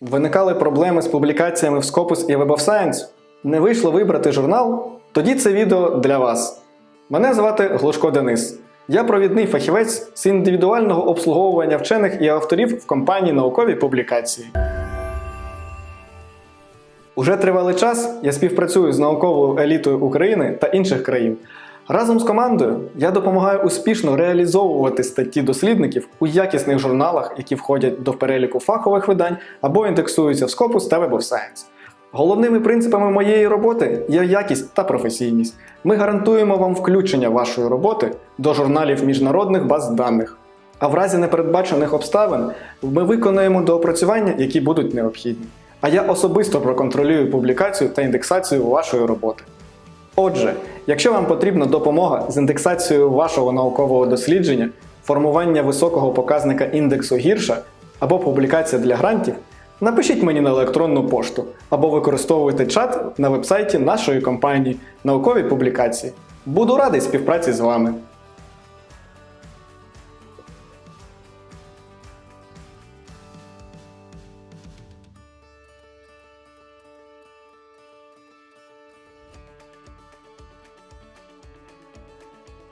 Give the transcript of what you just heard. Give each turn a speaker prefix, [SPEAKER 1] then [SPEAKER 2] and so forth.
[SPEAKER 1] Виникали проблеми з публікаціями в Scopus і Web of Science? Не вийшло вибрати журнал? Тоді це відео для вас. Мене звати Глушко Денис. Я провідний фахівець з індивідуального обслуговування вчених і авторів в компанії наукові публікації. Уже тривалий час я співпрацюю з науковою елітою України та інших країн. Разом з командою я допомагаю успішно реалізовувати статті дослідників у якісних журналах, які входять до переліку фахових видань або індексуються в Scopus та Web of Science. Головними принципами моєї роботи є якість та професійність. Ми гарантуємо вам включення вашої роботи до журналів міжнародних баз даних. А в разі непередбачених обставин ми виконуємо доопрацювання, які будуть необхідні. А я особисто проконтролюю публікацію та індексацію вашої роботи. Отже, якщо вам потрібна допомога з індексацією вашого наукового дослідження, формування високого показника індексу гірша або публікація для грантів, напишіть мені на електронну пошту або використовуйте чат на вебсайті нашої компанії Наукові публікації. Буду радий співпраці з вами.